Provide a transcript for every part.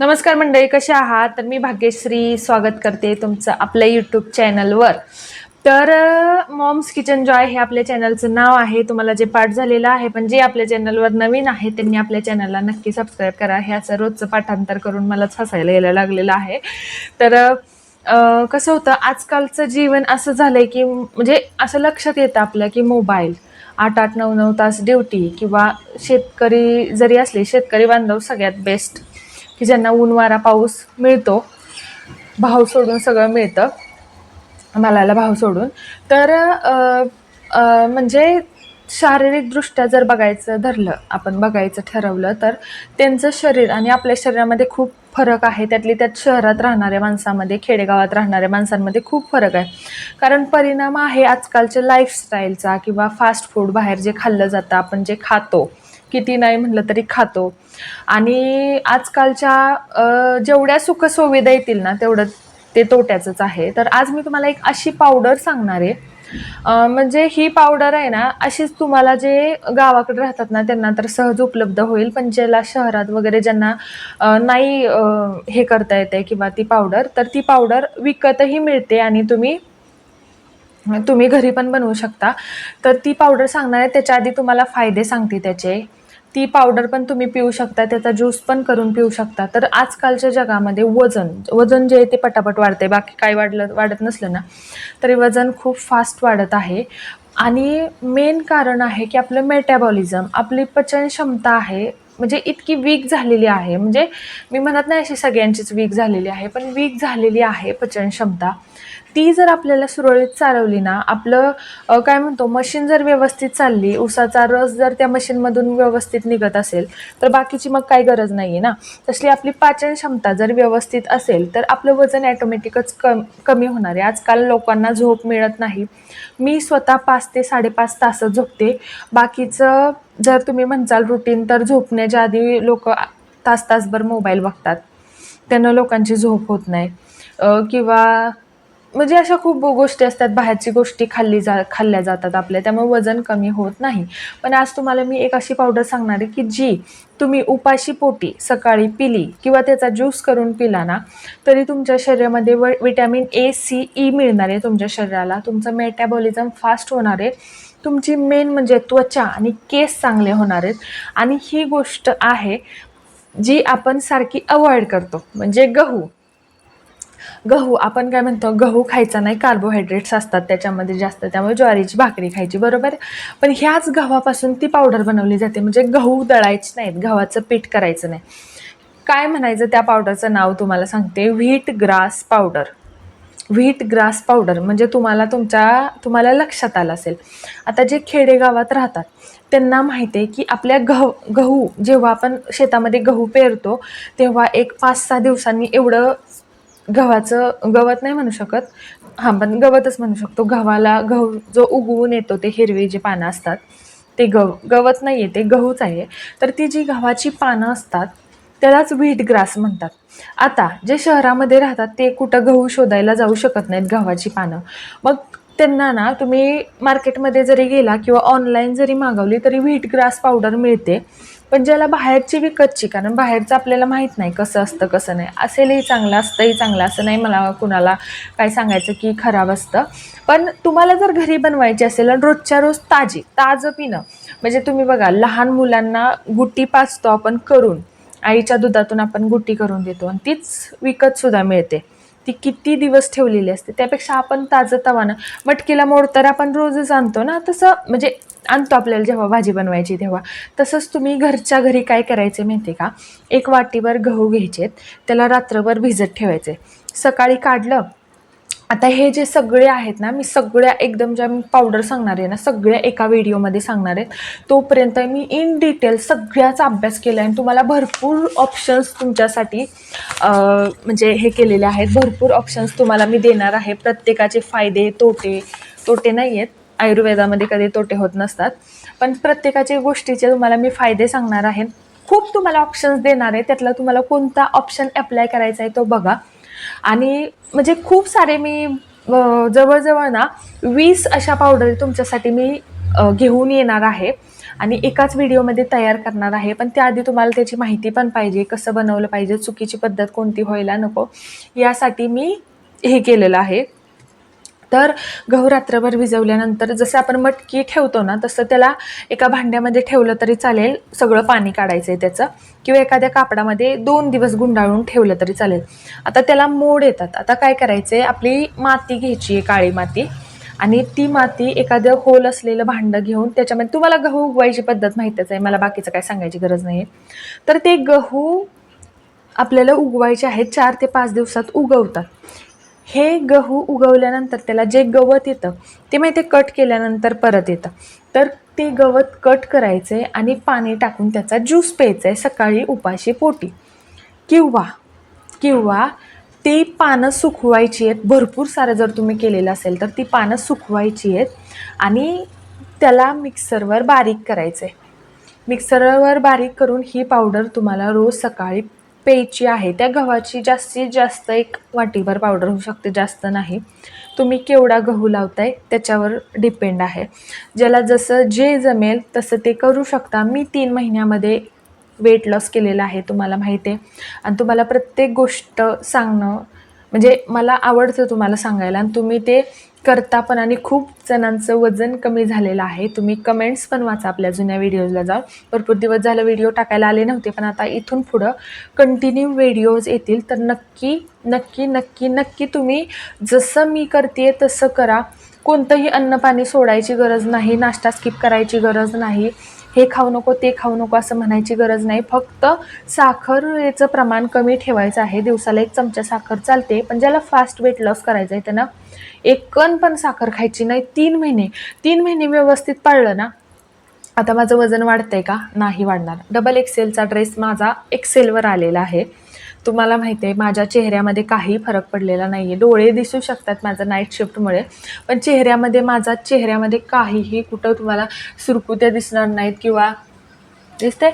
नमस्कार मंडळी कसे आहात? तर मी भाग्यश्री स्वागत करते तुमचं आपल्या यूट्यूब चॅनलवर तर मॉम्स किचन जॉय हे आपल्या चॅनलचं नाव आहे. तुम्हाला जे पाठ झालेलं आहे पण जे आपल्या चॅनलवर नवीन आहे त्यांनी आपल्या चॅनलला नक्की सबस्क्राईब करा. हे असं रोजचं पाठांतर करून मलाच हसायला यायला लागलेलं आहे. तर कसं होतं आजकालचं जीवन असं झालंय की म्हणजे असं लक्षात येतं आपल्या की मोबाईल आठ आठ नऊ नऊ तास ड्युटी किंवा शेतकरी जरी असले शेतकरी बांधव सगळ्यात बेस्ट की ज्यांना ऊन वारा पाऊस मिळतो भाव सोडून सगळं मिळतं मालाला भाव सोडून. तर म्हणजे शारीरिकदृष्ट्या जर बघायचं धरलं आपण बघायचं ठरवलं तर त्यांचं शरीर आणि आपल्या शरीरामध्ये खूप फरक आहे. त्यातली त्यात शहरात राहणाऱ्या माणसामध्ये खेडेगावात राहणाऱ्या माणसांमध्ये खूप फरक आहे. कारण परिणाम आहे आजकालच्या लाईफस्टाईलचा किंवा फास्ट फूड बाहेर जे खाल्लं जातं आपण जे खातो किती नाही म्हटलं तरी खातो. आणि आजकालच्या जेवढ्या सुखसुविधा येतील ना तेवढं ते तोट्याचंच आहे. तर आज मी तुम्हाला एक अशी पावडर सांगणार आहे. म्हणजे ही पावडर आहे ना अशीच तुम्हाला जे गावाकडे राहतात ना त्यांना तर सहज उपलब्ध होईल. पण ज्याला शहरात वगैरे ज्यांना नाही हे करता येते किंवा ती पावडर तर ती पावडर विकतही मिळते आणि तुम्ही म्हणजे तुम्ही घरी पण बनवू शकता. तर ती पावडर सांगणार आहे त्याच्या आधी तुम्हाला फायदे सांगते त्याचे. ती पावडर पण तुम्ही पिऊ शकता त्याचा ज्यूस पण करून पिऊ शकता. तर आजकालच्या जगामध्ये वजन वजन जे आहे ते पटापट वाढते बाकी काय वाढलं वाढत नसलं ना तरी वजन खूप फास्ट वाढत आहे. आणि मेन कारण आहे की आपलं मेटॅबॉलिझम आपली पचन क्षमता आहे. म्हणजे इतकी वीक झालेली आहे. म्हणजे मी म्हणत नाही अशी सगळ्यांचीच वीक झालेली आहे पण वीक झालेली आहे पचन क्षमता ती जर आपल्याला सुरळीत चालवली ना आपलं काय म्हणतो मशीन जर व्यवस्थित चालली उसाचा रस जर त्या मशीनमधून व्यवस्थित निघत असेल तर बाकीची मग काही गरज नाही आहे ना. तसली आपली पाचन क्षमता जर व्यवस्थित असेल तर आपलं वजन ॲटोमॅटिकच कम कमी होणार आहे. आजकाल लोकांना झोप मिळत नाही. मी स्वतः पाच ते साडेपाच तास झोपते. बाकीचं जर तुम्ही म्हणचाल रुटीन तर झोपण्याच्या आधी लोक तास तासभर मोबाईल बघतात. त्यानं लोकांची झोप होत नाही. किंवा म्हणजे अशा खूप गोष्टी असतात बाहेरची गोष्टी खाल्ली जा खाल्ल्या जातात आपल्या त्यामुळे वजन कमी होत नाही. पण आज तुम्हाला मी एक अशी पावडर सांगणार आहे की जी तुम्ही उपाशी पोटी सकाळी पिली किंवा त्याचा ज्यूस करून पिला ना तरी तुमच्या शरीरामध्ये व विटॅमिन ए सी ई मिळणार आहे तुमच्या शरीराला. तुमचं मेटॅबॉलिझम फास्ट होणार आहे. तुमची मेन म्हणजे त्वचा आणि केस चांगले होणार आहेत. आणि ही गोष्ट आहे जी आपण सारखी अवॉइड करतो म्हणजे गहू. गहू आपण काय म्हणतो गहू खायचा नाही कार्बोहायड्रेट्स असतात त्याच्यामध्ये जास्त त्यामुळे ज्वारीची भाकरी खायची बरोबर? पण ह्याच गव्हापासून ती पावडर बनवली जाते म्हणजे गहू दळायचे नाहीत गव्हाचं पीठ करायचं नाही. काय म्हणायचं त्या पावडरचं नाव तुम्हाला सांगते wheat grass powder wheat grass powder म्हणजे तुम्हाला तुमच्या तुम्हाला लक्षात आलं असेल. आता जे खेडेगावात राहतात त्यांना माहिती आहे की आपल्या गहू गहू जेव्हा आपण शेतामध्ये गहू पेरतो तेव्हा एक पाच सहा दिवसांनी एवढं गव्हाचं गवत नाही म्हणू शकत. हां पण गवतच म्हणू शकतो. गव्हाला गहू जो उगवून येतो ते हिरवे जे पानं असतात ते गव गवत नाही आहे ते गहूच आहे. तर ती जी गव्हाची पानं असतात त्यालाच व्हीट ग्रास म्हणतात. आता जे शहरामध्ये राहतात ते कुठं गहू शोधायला जाऊ शकत नाहीत गव्हाची पानं. मग त्यांना ना तुम्ही मार्केटमध्ये जरी गेला किंवा ऑनलाईन जरी मागवली तरी व्हीट ग्रास पावडर मिळते. पण ज्याला बाहेरची विकतची कारण बाहेरचं आपल्याला माहीत नाही कसं असतं कसं नाही. असेलही चांगलं असतंही चांगलं असं नाही मला कुणाला काय सांगायचं की खराब असतं. पण तुम्हाला जर घरी बनवायची असेल आणि रोजच्या रोज ताजी ताजं पिणं म्हणजे तुम्ही बघा लहान मुलांना गुट्टी पाचतो आपण करून आईच्या दुधातून आपण गुट्टी करून देतो आणि तीच विकतसुद्धा मिळते. ती किती दिवस ठेवलेली असते त्यापेक्षा आपण ताजं तवानं मटकीला मोडतर आपण रोजच आणतो ना तसं म्हणजे आणतो आपल्याला जेव्हा भाजी बनवायची तेव्हा. तसंच तुम्ही घरच्या घरी काय करायचे माहिती आहे का? एक वाटीवर गहू घ्यायचेत त्याला रात्रभर भिजत ठेवायचे सकाळी काढलं आता हे जे सगळे आहेत ना मी सगळ्या एकदम ज्या मी पावडर सांगणार आहे ना सगळ्या एका व्हिडिओमध्ये सांगणार आहेत. तोपर्यंत मी इन डिटेल सगळ्याचा अभ्यास केला आहे आणि तुम्हाला भरपूर ऑप्शन्स तुमच्यासाठी म्हणजे हे केलेले आहेत. भरपूर ऑप्शन्स तुम्हाला मी देणार आहे. प्रत्येकाचे फायदे तोटे तोटे नाही आहेत. आयुर्वेदामध्ये कधी तोटे होत नसतात. पण प्रत्येकाच्या गोष्टीचे तुम्हाला मी फायदे सांगणार आहे. खूप तुम्हाला ऑप्शन्स देणार आहे. त्यातला तुम्हाला कोणता ऑप्शन अप्लाय करायचा आहे तो बघा. आणि म्हणजे खूप सारे मी जवळजवळ ना वीस अशा पावडर तुमच्यासाठी मी घेऊन येणार आहे. आणि एकाच व्हिडिओमध्ये तयार करणार आहे. पण त्याआधी तुम्हाला त्याची माहिती पण पाहिजे कसं बनवलं पाहिजे चुकीची पद्धत कोणती व्हायला नको यासाठी मी हे केलेलं आहे. तर गहू रात्रभर भिजवल्यानंतर जसं आपण मटकी ठेवतो ना तसं त्याला एका भांड्यामध्ये ठेवलं तरी चालेल सगळं पाणी काढायचं आहे त्याचं. किंवा एखाद्या कापडामध्ये दोन दिवस गुंडाळून ठेवलं तरी चालेल. आता त्याला मोड येतात. आता काय करायचं आहे आपली माती घ्यायची आहे काळी माती. आणि ती माती एखादं होल असलेलं भांडं घेऊन त्याच्यामध्ये तुम्हाला गहू उगवायची पद्धत माहीतच आहे मला बाकीचं काय सांगायची गरज नाही तर ते गहू आपल्याला उगवायचे आहेत चार ते पाच दिवसात उगवतात. हे गहू उगवल्यानंतर त्याला जे गवत येतं ते माहिती कट केल्यानंतर परत येतं. तर ते गवत कट करायचं आहे आणि पाणी टाकून त्याचा ज्यूस प्यायचा आहे सकाळी उपाशी पोटी. किंवा किंवा ती पानं सुकवायची आहेत भरपूर सारं जर तुम्ही केलेलं असेल तर ती पानं सुकवायची आहेत आणि त्याला मिक्सरवर बारीक करायचं आहे मिक्सरवर बारीक करून ही पावडर तुम्हाला रोज सकाळी पेची आहे. त्या गव्हाची जास्तीत जास्त एक वाटीभर पावडर होऊ शकते जास्त नाही. तुम्ही केवढा गहू लावताय त्याच्यावर डिपेंड आहे. ज्याला जसं जे जमेल तसं ते करू शकता. मी तीन महिन्यामध्ये वेट लॉस केलेलं आहे तुम्हाला माहिती आहे आणि तुम्हाला प्रत्येक गोष्ट सांगणं म्हणजे मला आवडतं तुम्हाला सांगायला. आणि तुम्ही ते करता पण आणि खूप जणांचं वजन कमी झालेलं आहे. तुम्ही कमेंट्स पण वाचा आपल्या जुन्या व्हिडिओजला जाऊन. भरपूर दिवस झालं व्हिडिओ टाकायला आले नव्हते पण आता इथून पुढं कंटिन्यू व्हिडिओज येतील. तर नक्की नक्की नक्की नक्की तुम्ही जसं मी करते तसं करा. कोणतंही अन्नपाणी सोडायची गरज नाही नाश्ता स्किप करायची गरज नाही. हे खाऊ नको ते खाऊ नको असं म्हणायची गरज नाही. फक्त साखरेचं प्रमाण कमी ठेवायचं आहे. दिवसाला एक चमचा साखर चालते पण ज्याला फास्ट वेट लॉस करायचं आहे त्यांना एक कण पण साखर खायची नाही. तीन महिने तीन महिने व्यवस्थित पाळलं ना आता माझं वजन वाढतंय का? नाही वाढणार. डबल एक्सेलचा ड्रेस माझा एक्सेलवर आलेला आहे. तुम्हाला माहिती आहे माझ्या चेहऱ्यामध्ये काही फरक पडलेला नाही आहे डोळे दिसू शकतात माझं नाईट शिफ्टमुळे पण चेहऱ्यामध्ये माझा चेहऱ्यामध्ये काहीही कुठं तुम्हाला सुरकुत्या दिसणार नाहीत किंवा दिसते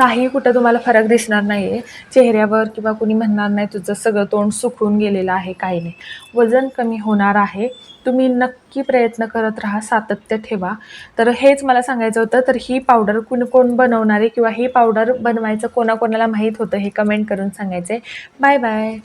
काही कुठं तुम्हाला फरक दिसणार नाही आहे चेहऱ्यावर किंवा कुणी म्हणणार नाही तुझं सगळं तोंड सुकून गेलेलं आहे काही नाही. वजन कमी होणार आहे. तुम्ही नक्की प्रयत्न करत राहा सातत्य ठेवा. तर हेच मला सांगायचं होतं तर ही पावडर कोण कोण बनवणारे किंवा ही पावडर बनवायचं कोणाकोणाला माहीत होतं हे कमेंट करून सांगायचं आहे बाय बाय.